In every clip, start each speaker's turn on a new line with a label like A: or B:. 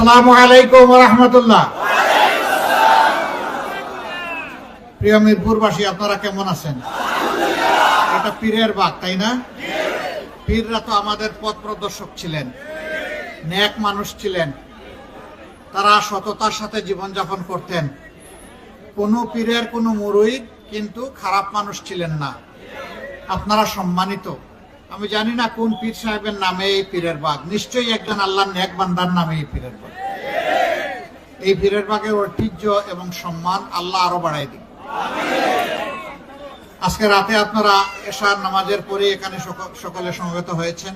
A: আসসালামু আলাইকুম রহমতুল্লাহ। প্রিয় মিরপুরবাসী আপনারা কেমন আছেন? এটা পীরের বাগ তাই না? পীররা তো আমাদের পথ প্রদর্শক ছিলেন ন্যাক মানুষ ছিলেন। তারা সততার সাথে জীবনযাপন করতেন। কোনো পীরের কোনো মুরুইদ কিন্তু খারাপ মানুষ ছিলেন না। আপনারা সম্মানিত। আমি জানি না কোন পীর সাহেবের নামে এই পীরের বাঘ নিশ্চয়ই একজন আল্লাহর নেক বান্দার নামে এই পীরের বাঘ এই পীরের বাঘের ঐতিহ্য এবং সম্মান আল্লাহ আরও বাড়াই দিন আজকে রাতে আপনারা এশার নামাজের পরে এখানে সক- সকলে সমবেত হয়েছেন।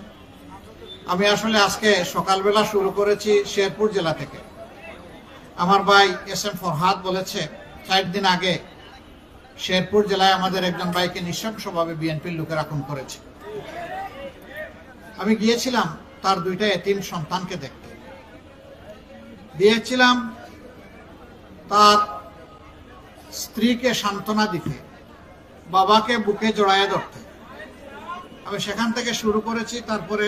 A: আমি আসলে আজকে সকালবেলা শুরু করেছি শেরপুর জেলা থেকে। আমার ভাই এস এম ফরহাদ বলেছে, চার দিন আগে শেরপুর জেলায় আমাদের একজন ভাইকে নৃশংসভাবে বিএনপির লোকেরা খুন করেছে। আমি গিয়েছিলাম তার দুইটা এতিম সন্তানকে দেখতে। দিয়েছিলাম তার স্ত্রীকে সান্ত্বনা দিতে, বাবাকে বুকে জড়ায় ধরতে। আমি সেখান থেকে শুরু করেছি, তারপরে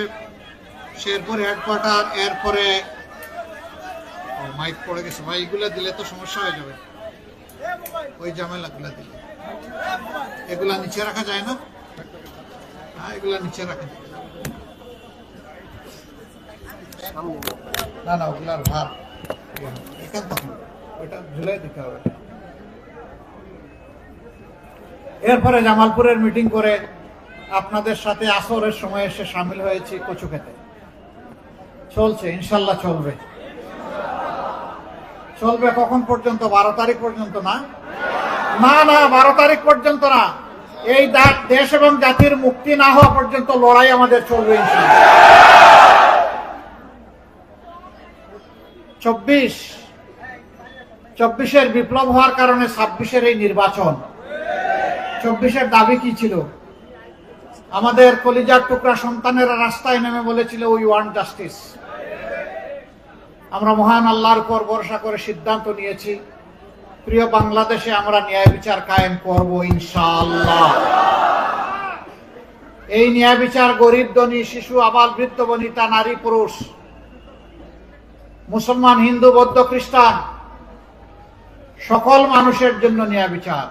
A: শেরপুর হেডকোয়ার্টার এরপরে মাইক পড়ে গেছে। ভাই দিলে তো সমস্যা হয়ে যাবে। ওই ঝামেলাগুলা দিলে। এগুলা নিচে রাখা যায় না? নিচে রাখা যায়। না না ওগুলার ওইটা ঝুলাই দিতে হবে। এরপরে জামালপুরের মিটিং করে আপনাদের সাথে আসরের সময় এসে সামিল হয়েছি কচু খেতে। চলছে, ইনশাল্লাহ চলবে। চলবে কখন পর্যন্ত? বারো তারিখ পর্যন্ত না? না না, বারো তারিখ পর্যন্ত না। এই দেশ এবং জাতির মুক্তি না হওয়া পর্যন্ত লড়াই আমাদের চলবে চব্বিশ। চব্বিশের বিপ্লব হওয়ার কারণে ছাব্বিশের এই নির্বাচন। চব্বিশের দাবি কি ছিল? আমাদের কলিজার টুকরা সন্তানেরা রাস্তায় নেমে বলেছিল উই ওয়ান জাস্টিস আমরা মহান আল্লাহর উপর ভরসা করে সিদ্ধান্ত নিয়েছি। প্রিয় বাংলাদেশে আমরা ন্যায় বিচার কায়েম করব ইনশাআল্লাহ। এই ন্যায় বিচার গরিব, ধনী, শিশু, আবাল, বৃদ্ধ, বনিতা, নারী, পুরুষ, মুসলমান, হিন্দু, বৌদ্ধ, খ্রিস্টান, সকল মানুষের জন্য ন্যায় বিচার।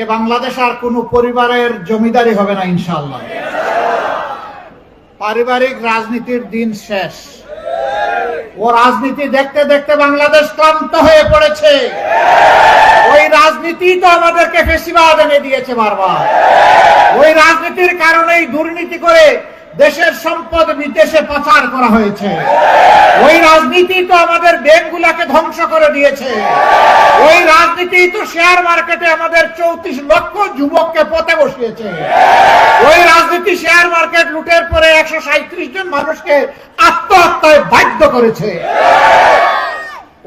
A: এ বাংলাদেশ আর কোন পরিবারের জমিদারি হবে না ইনশাআল্লাহ। পারিবারিক রাজনীতির দিন শেষ। ও রাজনীতি দেখতে দেখতে বাংলাদেশ ক্লান্ত হয়ে পড়েছে। ওই রাজনীতি তো আমাদেরকে ফেসিবাদ এনে দিয়েছে বারবার। ওই রাজনীতির কারণেই দুর্নীতি করে দেশের সম্পদ বিদেশে পাচার করা হয়েছে। ওই রাজনীতি তো আমাদের ব্যাংকগুলাকে ধ্বংস করে দিয়েছে। ওই রাজনীতি তো শেয়ার মার্কেটে আমাদের চৌত্রিশ লক্ষ যুবককে পথে বসিয়েছে। ওই রাজনীতি শেয়ার মার্কেট লুটের পরে একশো সাঁত্রিশ জন মানুষকে আত্মহত্যায় বাধ্য করেছে।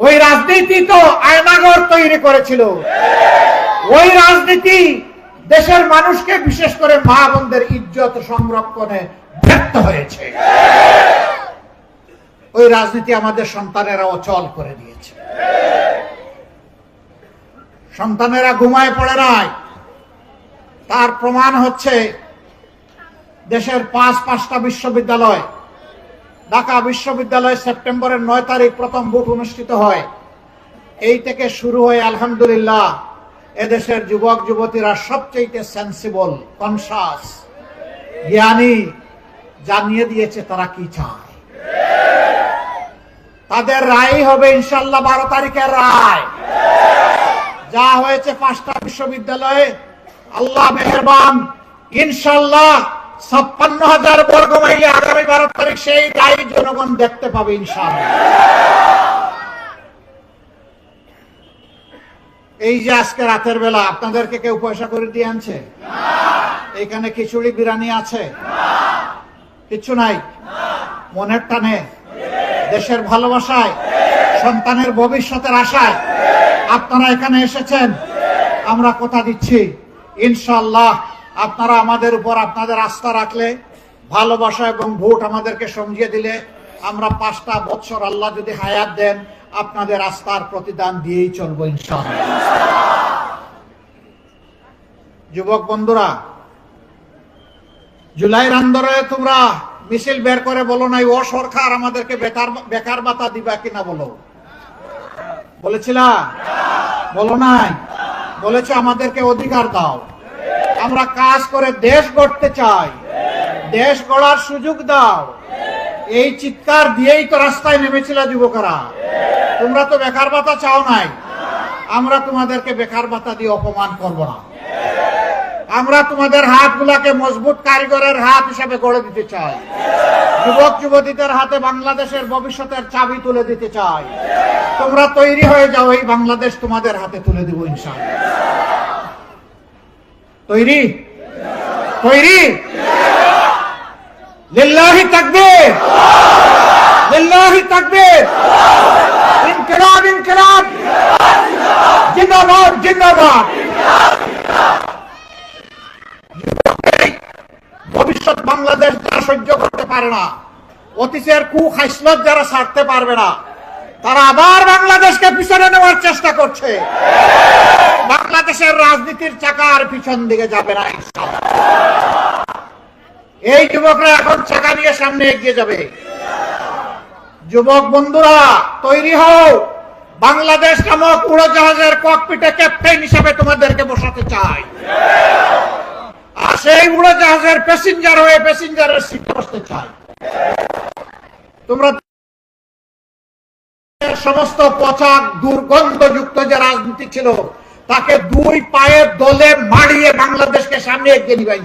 A: ওই রাজনীতি তো আয়নাগর তৈরি করেছিল। ওই রাজনীতি দেশের মানুষকে বিশেষ করে মা বোনদের ইজ্জত সংরক্ষণে ব্যর্থ হয়েছে। ওই রাজনীতি আমাদের সন্তানেরা অচল করে দিয়েছে। সন্তানেরা ঘুমায় পড়ে নাই। তার প্রমাণ হচ্ছে দেশের পাঁচ পাঁচটা বিশ্ববিদ্যালয়, ঢাকা বিশ্ববিদ্যালয় সেপ্টেম্বরের নয় তারিখ প্রথম ভোট অনুষ্ঠিত হয়। এই থেকে শুরু হয়ে আলহামদুলিল্লাহ এদেশের যুবক যুবতীরা সবচেয়ে সেন্সিবল কনসাস জ্ঞানী জানিয়ে দিয়েছে তারা কি চায়। তাদের রায় হবে ইনশাল্লাহ বারো তারিখের রায়। যা হয়েছে পাঁচটা বিশ্ববিদ্যালয়ে, আল্লাহ মেহরবান ইনশাল্লাহ ছাপ্পান্ন হাজার বর্গ মাইলে আগামী বারো তারিখ সেই রায় জনগণ দেখতে পাবে ইনশাল্লাহ এই যে আজকে রাতের বেলা, আপনাদেরকে কেউ পয়সা করে দিয়ে আনছে? এখানে খিচুড়ি, বিরিয়ানি আছে? কিচ্ছু নাই। মনের টানে। দেশের ভালোবাসায়, সন্তানের ভবিষ্যতের আশায় আপনারা এখানে এসেছেন। আমরা কথা দিচ্ছি। ইনশাল্লাহ আপনারা আমাদের উপর আপনাদের আস্থা রাখলে, ভালোবাসা এবং ভোট আমাদেরকে সমঝিয়ে দিলে, আমরা পাঁচটা বছর আল্লাহ যদি হায়াত দেন, আপনাদের আস্থার প্রতিদান দিয়েই চলবো ইনশাল্লাহ যুবক বন্ধুরা জুলাইয়ের আন্দোলনে তোমরা মিছিল বের করে বলো নাই, ও সরকার, আমাদেরকে বেকার বেকার ভাতা দিবা কিনা বলো। বলেছিলা? বলো নাই। বলেছে, আমাদেরকে অধিকার দাও। আমরা কাজ করে দেশ গড়তে চাই। দেশ গড়ার সুযোগ দাও। এই চিৎকার দিয়েই তো রাস্তায় নেমেছিল যুবকরা। তোমরা তো বেকার ভাতা চাও নাই। আমরা তোমাদেরকে বেকার ভাতা দিয়ে অপমান করব না। আমরা তোমাদের হাতগুলাকে মজবুত কারিগরের হাত হিসাবে গড়ে দিতে চাই। যুবক, যুবতীদের হাতে বাংলাদেশের ভবিষ্যতের চাবি তুলে দিতে চাই। তোমরা তৈরি হয়ে যাও, এই বাংলাদেশ তোমাদের হাতে তুলে দিব ইনশাআল্লাহ। তৈরি? তৈরি? লিল্লাহি তাকবীর! লিল্লাহি তাকবীর! ইনকিলাব ইনকিলাব! জিন্দাবাদ জিন্দাবাদ! বাংলাদেশ যারা সহ্য করতে পারে না, অতীতের কু খাইসলত যারা ছাড়তে পারবে না, তারা আবার বাংলাদেশকে পিছনে নেওয়ার চেষ্টা করছে। বাংলাদেশের রাজনীতির চাকার পিছন দিকে যাবে না এই যুবকরা এখন চাকা নিয়ে সামনে এগিয়ে যাবে। যুবক বন্ধুরা, তৈরি হও। বাংলাদেশ নামক উড়োজাহাজের ককপিটে ক্যাপ্টেন হিসাবে তোমাদেরকে বসাতে চাই। আর সেই উড়োজাহাজের প্যাসেঞ্জার হয়ে প্যাসেঞ্জারের বসতে চাই তোমরা সমস্ত পচা দুর্গন্ধযুক্ত যে রাজনীতি ছিল, তাকে দুই পায়ের দলে মারিয়ে বাংলাদেশকে সামনে এগিয়ে নিবা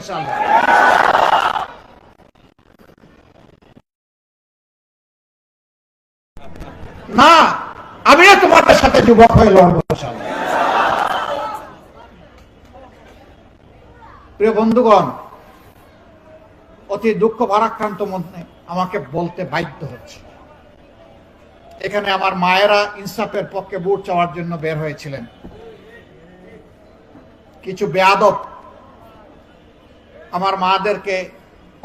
A: না, আমিও তোমাদের সাথে যুবক হয়ে লড়বো ইনশাআল্লাহ। প্রিয় বন্ধুগণ, অতি দুঃখ ভারাক্রান্ত মধ্যে আমাকে বলতে বাধ্য হচ্ছে। এখানে আমার মায়েরা ইনসাফের পক্ষে বুট চাওয়ার জন্য বের হয়েছিলেন। কিছু বেয়াদব আমার মাদেরকে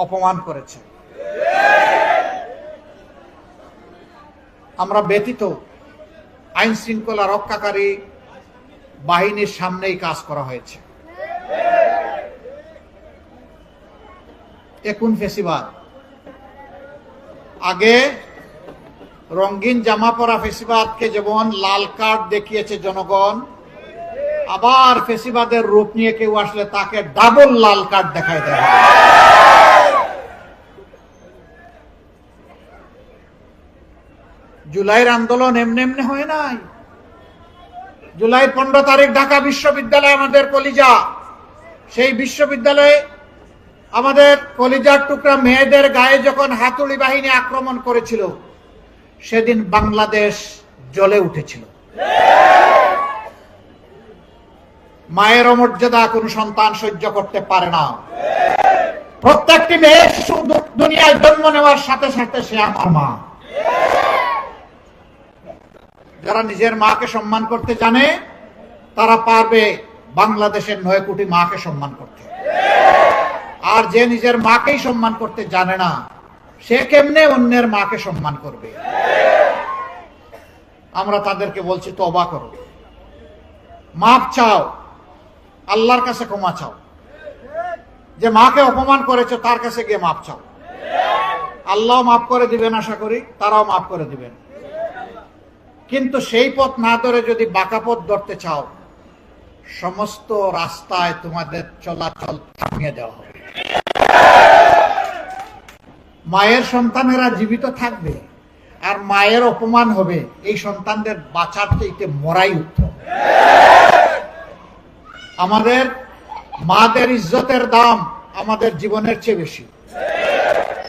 A: অপমান করেছে। আমরা ব্যতীত আইন শৃঙ্খলা রক্ষাকারী বাহিনীর সামনেই কাজ করা হয়েছে। এখন ফেসিবাদ আগে রঙ্গিন জামা পরা ফেসিবাদকে যেমন লাল কার্ড দেখিয়েছে জনগণ, আবার ফেসিবাদের রূপ নিয়ে কেউ আসলে তাকে ডাবল লাল কার্ড দেখায় দেয়। জুলাইয়ের আন্দোলন এমনি এমনি হয় নাই। জুলাই পনেরো তারিখ ঢাকা বিশ্ববিদ্যালয় আমাদের কলিজা। সেই বিশ্ববিদ্যালয়ে আমাদের কলিজার টুকরা মেয়েদের গায়ে যখন হাতুড়ি বাহিনী আক্রমণ করেছিল, সেদিন বাংলাদেশ জ্বলে উঠেছিল। মায়ের অমর্যাদা কোন সন্তান সহ্য করতে পারে না। প্রত্যেকটি মেয়ে দুনিয়ায় জন্ম নেওয়ার সাথে সাথে সে আমার মা। যারা নিজের মাকে সম্মান করতে জানে, তারা পারবে বাংলাদেশের নয় কোটি মাকে সম্মান করতে। আর যে নিজের মাকেই সম্মান করতে জানে না, সে কেমনে অন্যের মাকে সম্মান করবে? আমরা তাদেরকে বলছি তো অবাক করো। মাপ চাও, আল্লাহর কাছে ক্ষমা চাও। যে মাকে অপমান করেছে, তার কাছে গিয়ে মাপ চাও। আল্লাহ মাফ করে দিবেন আশা করি, তারাও মাফ করে দিবেন। কিন্তু সেই পথ না ধরে যদি বাঁকা পথ ধরতে চাও, সমস্ত রাস্তায় তোমাদের চলাচল থামিয়ে দেওয়া হবে। মায়ের সন্তানেরা জীবিত থাকবে আর মায়ের অপমান হবে, এই সন্তানদের বাঁচার চাইতে মরাই উত্তম। আমাদের মাদের ইজ্জতের দাম আমাদের জীবনের চেয়ে বেশি।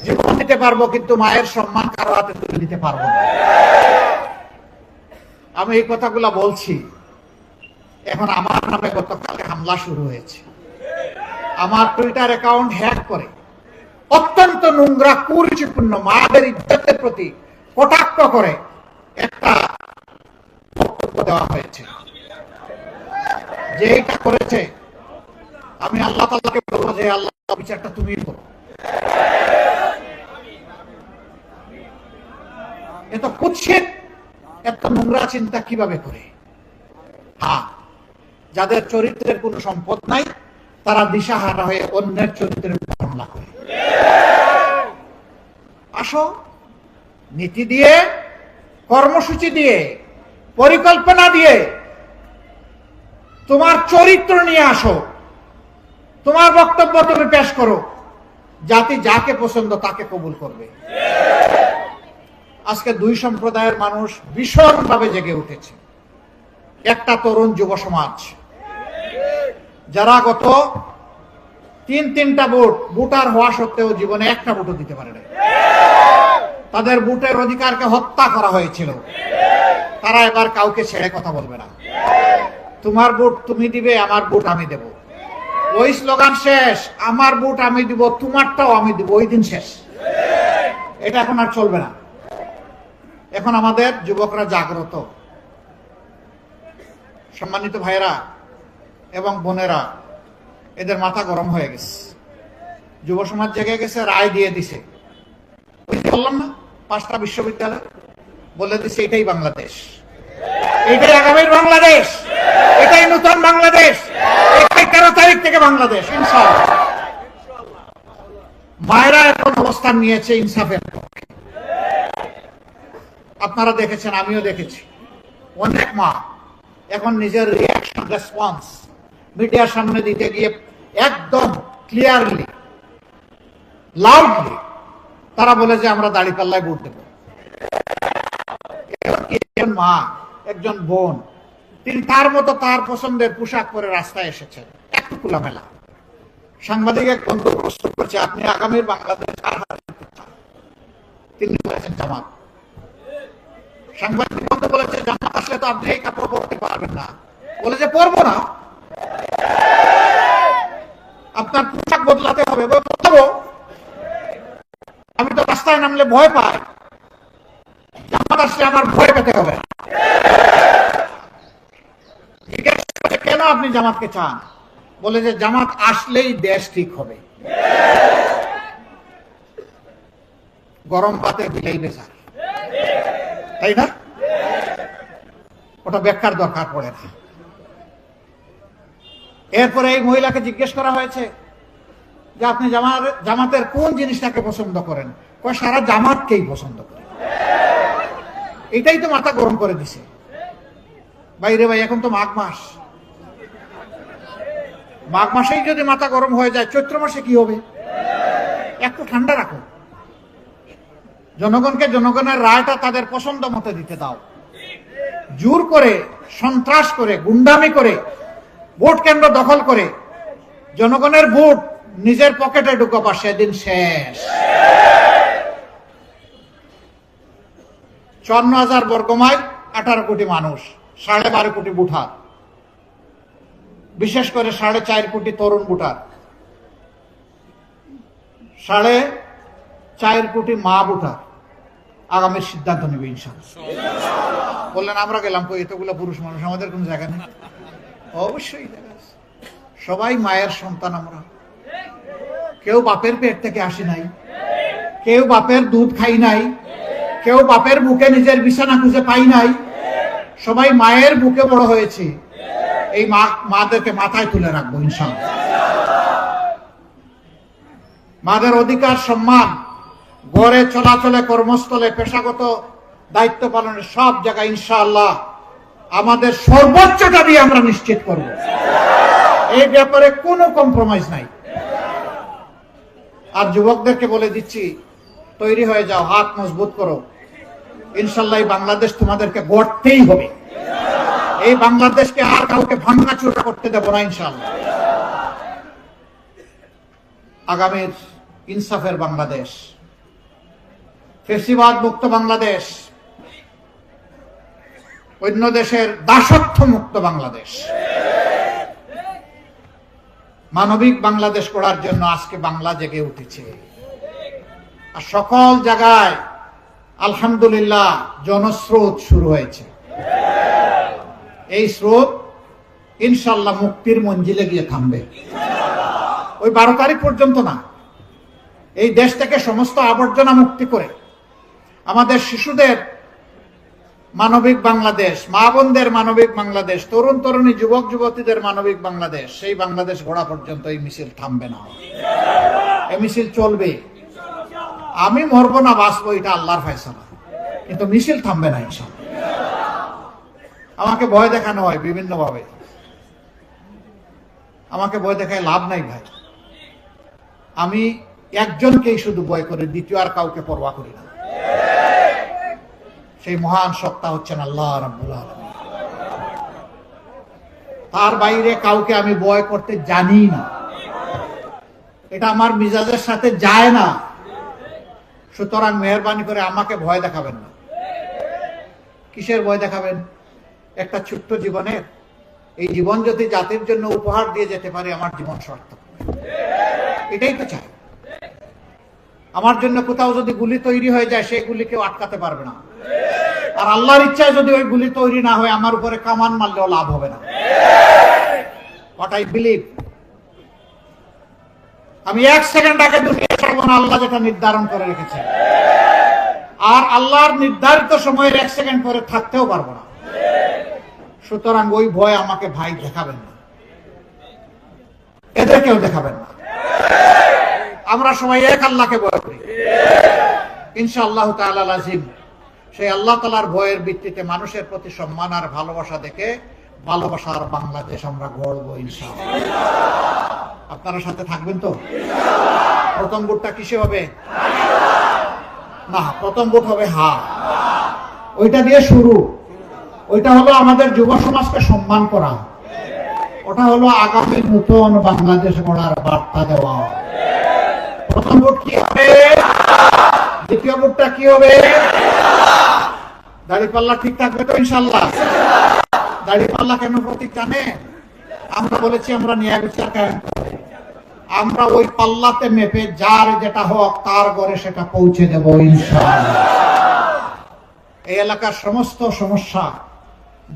A: জীবন দিতে পারব কিন্তু মায়ের সম্মান কারও হাতে তুলে দিতে পারব না। আমি এই কথাগুলা বলছি, এখন আমার নামে গতকালকে হামলা শুরু হয়েছে। আমার টুইটার অ্যাকাউন্ট হ্যাক করে। অত্যন্ত নোংরা, কুরুচিপূর্ণ মায়ের ইজ্জতের প্রতি কটাক্ষ করে একটা বক্তব্য দেওয়া হয়েছে। যে এটা করেছে, আমি আল্লাহ তাল্লাহকে বলব যে আল্লাহ বিচারটা তুমি করো। এত কুৎসিত, এত নোংরা চিন্তা কীভাবে করে? হ্যাঁ যাদের চরিত্রের কোনো সম্পদ নাই, তারা দিশাহারা হয়ে অন্যের চরিত্রের হামলা করে আসো, নীতি দিয়ে, কর্মসূচি দিয়ে, পরিকল্পনা দিয়ে তোমার চরিত্র নিয়ে আসো। তোমার বক্তব্য তুমি পেশ করো। জাতি যাকে পছন্দ তাকে কবুল করবে। আজকে দুই সম্প্রদায়ের মানুষ ভীষণভাবে জেগে উঠেছে। একটা তরুণ যুব সমাজ। যারা গত তিন, তিনটা ভোট ভোটার হওয়া সত্ত্বেও জীবনে একটা ভোটও দিতে পারে না তাদের ভোটের অধিকারকে হত্যা করা হয়েছিল। তারা এবার কাউকে ছেড়ে কথা বলবে না। তোমার ভোট তুমি দিবে, আমার ভোট আমি দেব। ওই স্লোগান শেষ, আমার ভোট আমি দিব, তোমারটাও আমি দিব, ওই দিন শেষ। এটা এখন আর চলবে না। এখন আমাদের যুবকরা জাগ্রত। সম্মানিত ভাইয়েরা এবং বোনেরা এদের মাথা গরম হয়ে গেছে। যুব সমাজ জেগে গেছে, রায় দিয়ে দিছে। বললাম না, পাঁচটা বিশ্ববিদ্যালয় বলে দিছে, এটাই বাংলাদেশ। এটাই আগামীর বাংলাদেশ। এটাই নতুন বাংলাদেশ। এটাই তেরো তারিখ থেকে বাংলাদেশ, ইনশাআল্লাহ। মায়েরা এখন অবস্থান নিয়েছে ইনসাফের পক্ষে। আপনারা দেখেছেন, আমিও দেখেছি। অনেক মা এখন নিজের রিয়াকশন রেসপন্স মিডিয়ার সামনে দিতে গিয়ে একদম ক্লিয়ারলি লাউডলি তারা বলে যে আমরা দাড়ি পাল্লায় ভোট দেব। একজন মা, একজন বোন, তিনি তার মতো তার পছন্দের পোশাক পরে রাস্তায় এসেছেন। একটু খোলামেলা। সাংবাদিক এক বন্ধু প্রশ্ন করছে, আপনি আগামীর বাংলাদেশ? তিনি বলেছেন, জামাত। সাংবাদিক বন্ধু বলেছে, জামাত আসলে তো আপনি এই কাপড় পরতে পারবেন না। বলে যে, পরবো না। আপনার পোশাক বদলাতে হবে। আমি তো রাস্তায় নামলে ভয় পাই। জামাত আসলে আমার ভয় পেতে হবে। কেন আপনি জামাতকে চান? বলে যে জামাত আসলেই দেশ ঠিক হবে। গরম পাতে বিলাই বেচার। তাই না? ওটা ব্যাখ্যার দরকার পড়ে না। এরপরে এই মহিলাকে জিজ্ঞেস করা হয়েছে যে আপনি জামার, জামাতের কোন জিনিসটাকে পছন্দ করেন? সারা জামাতকেই পছন্দ করে। এটাই তো মাথা গরম করে দিছে। বাইরে ভাই, এখন তো মাঘ মাস। মাঘ মাসেই যদি মাথা গরম হয়ে যায়, চৈত্র মাসে কি হবে? একটু ঠান্ডা রাখো। জনগণকে জনগণের রায়টা তাদের পছন্দ মতে দিতে দাও। জোর করে, সন্ত্রাস করে, গুন্ডামি করে ভোট কেন্দ্র দখল করে জনগণের ভোট নিজের পকেটে ঢুকাবা সেদিন শেষ। চুয়ান্ন হাজার বর্গমাইল, আঠারো কোটি মানুষ, সাড়ে বারো কোটি ভোটার। বিশেষ করে সাড়ে চার কোটি তরুণ ভোটার। সাড়ে চার কোটি মা ভোটার। আগামীর সিদ্ধান্ত নেবে ইনশাল্লাহ বললেন, আমরা গেলাম এতগুলো পুরুষ মানুষ, আমাদের কোন জায়গা নেই। অবশ্যই সবাই মায়ের সন্তান আমরা। কেউ বাপের পেট থেকে আসি নাই। কেউ বাপের দুধ খাই নাই। কেউ বাপের বুকে নিজের বিছানা খুঁজে পাই নাই। সবাই মায়ের বুকে বড় হয়েছে। এই মাদেরকে মাথায় তুলে রাখব ইনশাল্লাহ মাদের অধিকার, সম্মান, গড়ে চলাচলে কর্মস্থলে পেশাগত দায়িত্ব পালনের সব জায়গায় ইনশাআল্লাহ আমাদের সর্বোচ্চটা দিয়ে আমরা নিশ্চিত করব। এই ব্যাপারে কোনো কম্প্রোমাইজ নাই। আর যুবকদেরকে বলে দিচ্ছি, তৈরি হয়ে যাও, হাত মজবুত করো। ইনশাল্লাহ বাংলাদেশ তোমাদেরকে গড়তেই হবে। এই বাংলাদেশকে আর কাউকে ভাঙা চুরা করতে দেবো না ইনশাল্লাহ। আগামীর ইনসাফের বাংলাদেশ ফেসিবাদ মুক্ত বাংলাদেশ অন্য দেশের দাসত্ব মুক্ত বাংলাদেশ। মানবিক বাংলাদেশ করার জন্য আজকে বাংলা জেগে উঠেছে। আর সকল জায়গায় আলহামদুলিল্লাহ জনস্রোত শুরু হয়েছে। এই স্রোত ইনশাল্লাহ মুক্তির মঞ্জিলে গিয়ে থামবে। ওই বারো তারিখ পর্যন্ত না, এই দেশ থেকে সমস্ত আবর্জনা মুক্তি করে আমাদের শিশুদের মানবিক বাংলাদেশ, মা বোনদের মানবিক বাংলাদেশ, তরুণ তরুণী, যুবক যুবতীদের মানবিক বাংলাদেশ, সেই বাংলাদেশ গড়া পর্যন্ত এই মিছিল থামবে না। এই মিছিল চলবে। আমি মরবো না, বাঁচবো, এটা আল্লাহর ফয়সালা। কিন্তু মিছিল থামবে না ইনশাল্লাহ আমাকে ভয় দেখানো হয় বিভিন্ন ভাবে আমাকে ভয় দেখায় লাভ নাই ভাই। আমি একজনকেই শুধু ভয় করি, দ্বিতীয় আর কাউকে পরোয়া করি না। সেই মহান সত্তা হচ্ছেন আল্লাহ রাব্বুল আলামিন। তার বাইরে কাউকে আমি ভয় করতে জানি না। এটা আমার মিজাজের সাথে যায় না। সুতরাং মেহরবানি করে আমাকে ভয় দেখাবেন না। কিসের ভয় দেখাবেন? একটা ছোট্ট জীবনের এই জীবন যদি জাতির জন্য উপহার দিয়ে যেতে পারে, আমার জীবন সার্থক এটাই তো চাই। আমার জন্য কোথাও যদি গুলি তৈরি হয়ে যায়, সেই গুলি কেউ আটকাতে পারবে না। আর আল্লাহর ইচ্ছায় যদি ওই গুলি তৈরি না হয়, আমার উপরে কামান মারলেও লাভ হবে না। হোয়াট আই বিলিভ আমি এক সেকেন্ড আগে দুনিয়া ছাড়বো না আল্লাহ যেটা নির্ধারণ করে রেখেছে। আর আল্লাহর নির্ধারিত সময়ের এক সেকেন্ড পরে থাকতেও পারব না। সুতরাং ওই ভয় আমাকে ভাই দেখাবেন না। এদেরকেও দেখাবেন না। আমরা সবাই এক আল্লাহকে ভয় করি। ইনশাআল্লাহ তাআলা আজিম সেই আল্লাহ তালার ভয়ের ভিত্তিতে মানুষের প্রতি সম্মান আর ভালোবাসা দেখে ভালোবাসার বাংলাদেশ আমরা গড়বো ইনশাআল্লাহ। আপনারা সাথে থাকবেন তো? প্রথম ভোটটা কিসে হবে? না, প্রথম ভোট হবে হা। ওইটা দিয়ে শুরু। ওইটা হলো আমাদের যুব সমাজকে সম্মান করা। ওটা হলো আগামী নতুন বাংলাদেশ গড়ার বার্তা দেওয়া। প্রথম ভোট কি হবে? দ্বিতীয় ভোটটা কি হবে? দাড়িপাল্লা ঠিক থাকবে তো ইনশাল্লাহ দাড়িপাল্লা কেন প্রতীক জানে আমরা বলেছি, আমরা ন্যায় বিচার কায়েম আমরা ওই পাল্লাতে মেপে যার যেটা হোক তার ঘরে সেটা পৌঁছে দেব ইনশাআল্লাহ। এই এলাকার সমস্ত সমস্যা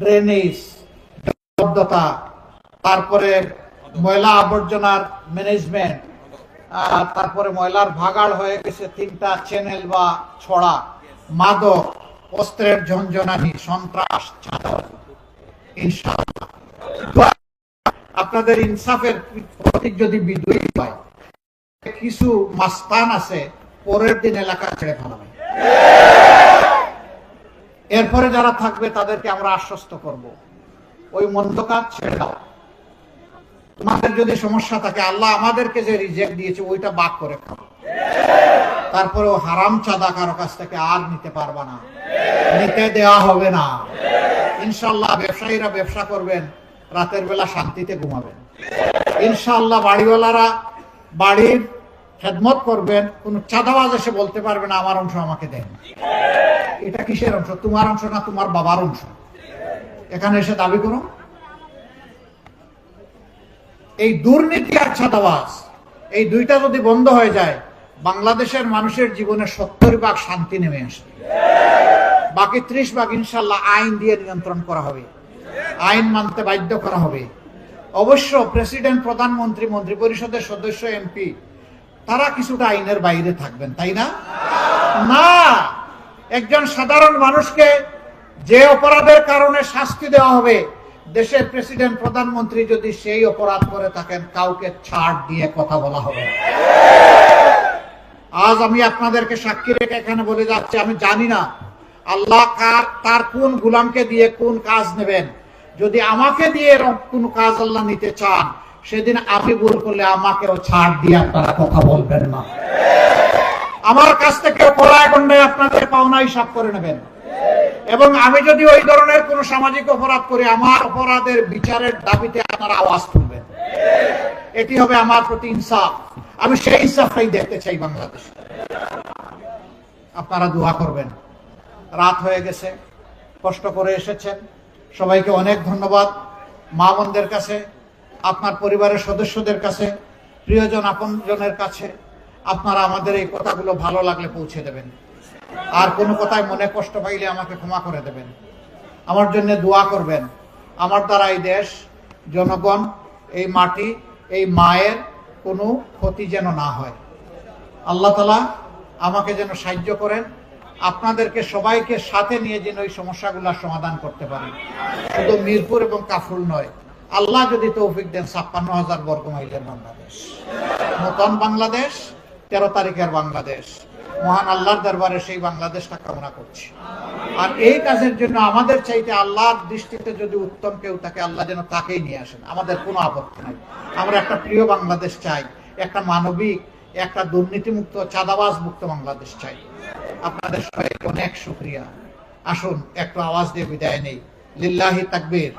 A: ড্রেনেজ তারপরে ময়লা আবর্জনার ম্যানেজমেন্ট তারপরে ময়লার ভাগাড় হয়ে গেছে তিনটা চ্যানেল বা ছড়া, মাদক অস্ত্রের ঝঞ্ঝনানি সন্ত্রাস আপনাদের ইনসাফের প্রতীক যদি বিজয়ী হয়, কিছু মাস্তান আছে, পরের দিন এলাকা ছেড়ে ফেলাবে এরপরে যারা থাকবে, তাদেরকে আমরা আশ্বস্ত করব। ওই মন্দ কাজ ছেড়ে দাও। তোমাদের যদি সমস্যা থাকে, আল্লাহ আমাদেরকে যে রিজেক্ট দিয়েছে, ওইটা বাক করে খাও। তারপরে ও হারাম চাঁদা কারও কাছ থেকে আর নিতে পারবা না। নিতে দেওয়া হবে না। ইনশাল্লাহ ব্যবসায়ীরা ব্যবসা করবেন, রাতের বেলা শান্তিতে ঘুমাবেন। ইনশাল্লাহ বাড়িওয়ালারা বাড়ির খেদমত করবেন, কোন চাঁদাবাজ এসে বলতে পারবে না, আমার অংশ আমাকে দেন এটা কিসের অংশ? তোমার অংশ না তোমার বাবার অংশ? এখানে এসে দাবি করো। এই দুর্নীতি আর ছাদাবাজ এই দুইটা যদি বন্ধ হয়ে যায় বাংলাদেশের মানুষের জীবনে সত্তর ভাগ শান্তি নেমে আসবে। বাকি ত্রিশ ভাগ ইনশাল্লাহ আইন দিয়ে নিয়ন্ত্রণ করা হবে। আইন মানতে বাধ্য করা হবে। অবশ্য প্রেসিডেন্ট, প্রধানমন্ত্রী মন্ত্রী পরিষদের সদস্য, এমপি, তারা কিছুটা আইনের বাইরে থাকবেন, তাই না? না! একজন সাধারণ মানুষকে যে অপরাধের কারণে শাস্তি দেওয়া হবে, দেশের প্রেসিডেন্ট, প্রধানমন্ত্রী যদি সেই অপরাধ করে থাকেন, কাউকে ছাড় দিয়ে কথা বলা হবে। আজ আমি আপনাদেরকে সাক্ষী রেখে এখানে বলে যাচ্ছি, আমি জানি না আল্লাহ কার, তার কোন গুলামকে দিয়ে কোন কাজ নেবেন। যদি আমাকে দিয়ে এরকম কোন কাজ আল্লাহ নিতে চান, সেদিন আমি ভুল করলে আমাকেও ছাড় দিয়ে আপনারা কথা বলবেন না। আমার কাছ থেকে কড়ায় গন্ডায় আপনাদের পাওনা হিসাব করে নেবেন। এবং আমি যদি ওই ধরনের কোন সামাজিক অপরাধ করি, আমার অপরাধের বিচারের দাবিতে আপনারা আওয়াজ তুলবেন। এটি হবে আমার প্রতি ইনসাফ। আমি সেই ইনসাফটাই দেখতে চাই বাংলাদেশ। আপনারা দোয়া করবেন। রাত হয়ে গেছে, কষ্ট করে এসেছেন। সবাইকে অনেক ধন্যবাদ। মা বোনদের কাছে, আপনার পরিবারের সদস্যদের কাছে, প্রিয়জন আপনজনের কাছে, আপনারা আমাদের এই কথাগুলো ভালো লাগলে পৌঁছে দেবেন। আর কোনো কথায় মনে কষ্ট পাইলে আমাকে ক্ষমা করে দেবেন। আমার জন্য দোয়া করবেন। আমার দ্বারা এই দেশ, জনগণ এই মাটি, এই মায়ের কোনো ক্ষতি যেন না হয়। আল্লাহ তালা আমাকে যেন সাহায্য করেন, আপনাদেরকে সবাইকে সাথে নিয়ে যেন ওই সমস্যাগুলোর সমাধান করতে পারি। শুধু মিরপুর এবং কাফুল নয়, আল্লাহ যদি তৌফিক দেন ছাপ্পান্ন হাজার বর্গ মাইলের বাংলাদেশ। নতুন বাংলাদেশ, তেরো তারিখের বাংলাদেশ। মহান আল্লাহর দরবারে সেই বাংলাদেশটা কামনা করছি। আর এই কাজের জন্য আমাদের চাইতে আল্লাহর দৃষ্টিতে যদি উত্তম কেউ থাকে, আল্লাহ যেন তাকেই নিয়ে আসেন। আমাদের কোনো আপত্তি নাই। আমরা একটা প্রিয় বাংলাদেশ চাই, একটা মানবিক, একটা দুর্নীতিমুক্ত চাঁদাবাজ মুক্ত বাংলাদেশ চাই। আপনাদের সবাইকে অনেক শুক্রিয়া। আসুন, একটু আওয়াজ দিয়ে বিদায় নেই। লিল্লাহি তাকবীর।